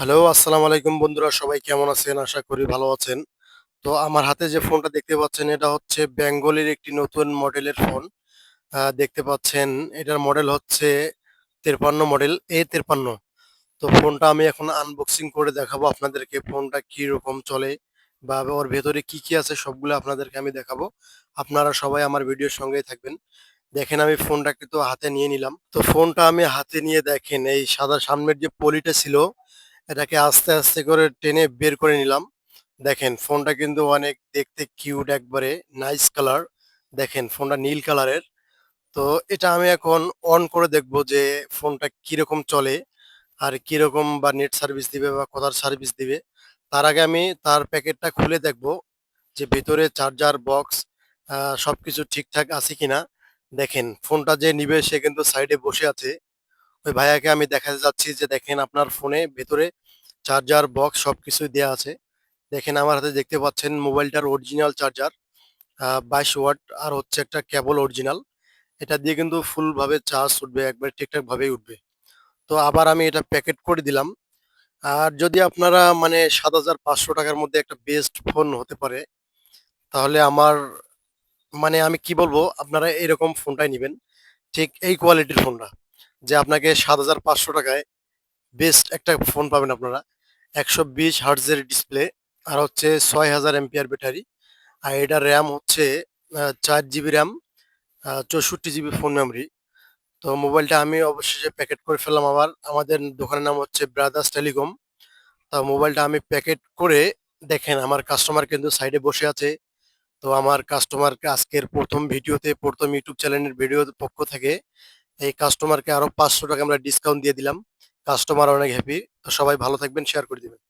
Hello, আসসালামু আলাইকুম বন্ধুরা সবাই কেমন আছেন? আশা করি ভালো আছেন। তো আমার হাতে যে ফোনটা দেখতে পাচ্ছেন এটা হচ্ছে বেঙ্গলির একটি নতুন মডেলের ফোন। দেখতে পাচ্ছেন এটার মডেল হচ্ছে 53 মডেল A53 তো ফোনটা আমি এখন আনবক্সিং করে দেখাবো আপনাদেরকে ফোনটা কীরকম চলে বা ওর ভেতরে কি, কি আছে সবগুলো আপনাদেরকে আমি দেখাবো। আপনারা সবাই আমার ভিডিওর সঙ্গেই থাকবেন। দেখেন আমি ফোনটা কিন্তু হাতে নিয়ে নিলাম। তো ফোনটা আমি হাতে নিয়ে দেখেন এই সাদা সামনের যে পলিটা ছিল এটাকে আস্তে, আস্তে করে টেনে বের করে নিলাম। দেখেন ফোনটা কিন্তু অনেক দেখতে কিউট একবারে নাইস কালার। দেখেন ফোনটা নীল কালারের। তো এটা আমি এখন অন করে দেখব যে ফোনটা কীরকম চলে আর কীরকম বা নেট সার্ভিস দিবে বা কোথার সার্ভিস দিবে। তার আগে আমি তার প্যাকেটটা খুলে দেখব যে ভেতরে চার্জার বক্স আ সবকিছু ঠিকঠাক আছে কিনা। দেখেন ফোনটা যে নিবে সে কিন্তু সাইডে বসে আছে। ওই ভাইয়াকে আমি দেখাতে যাচ্ছি যে দেখেন আপনার ফোনে ভেতরে চার্জার বক্স সবকিছুই দেওয়া আছে। দেখেন আমার হাতে দেখতে পাচ্ছেন মোবাইলটার অরিজিনাল চার্জার বাইশ ওয়াট আর হচ্ছে একটা কেবল অরিজিনাল। এটা দিয়ে কিন্তু ফুলভাবে চার্জ উঠবে একবারে ঠিকঠাকভাবেই উঠবে। তো আবার আমি এটা প্যাকেট করে দিলাম। আর যদি আপনারা মানে সাত হাজার পাঁচশো টাকার মধ্যে একটা বেস্ট ফোন হতে পারে, তাহলে আমার মানে আমি কি বলব আপনারা এরকম ফোনটাই নেবেন ঠিক এই কোয়ালিটির ফোনটা। যে আপনাকে ৳৭,৫০০ টাকায় বেস্ট একটা ফোন পাবেন আপনারা। ১২০ হার্টজের ডিসপ্লে আর হচ্ছে ৬০০০ এমপিআর ব্যাটারি। আর এটার র‍্যাম হচ্ছে চার জিবি র‍্যাম, চৌষট্টি জিবি ফোন মেমোরি। তো মোবাইলটা আমি অবশেষে প্যাকেট করে ফেললাম আবার। আমাদের দোকানের নাম হচ্ছে ব্রাদার্স টেলিকম। তো মোবাইলটা আমি প্যাকেট করে দেখেন আমার কাস্টমার কিন্তু সাইডে বসে আছে। তো আমার কাস্টমারকে আজকের প্রথম ভিডিওতে প্রথম ইউটিউব চ্যানেলের ভিডিওর পক্ষ থেকে এই কাস্টমারকে আরও পাঁচশো টাকা আমরা ডিসকাউন্ট দিয়ে দিলাম। কাস্টমার অনেক হ্যাপি। তো সবাই ভালো থাকবেন, শেয়ার করে দিবেন।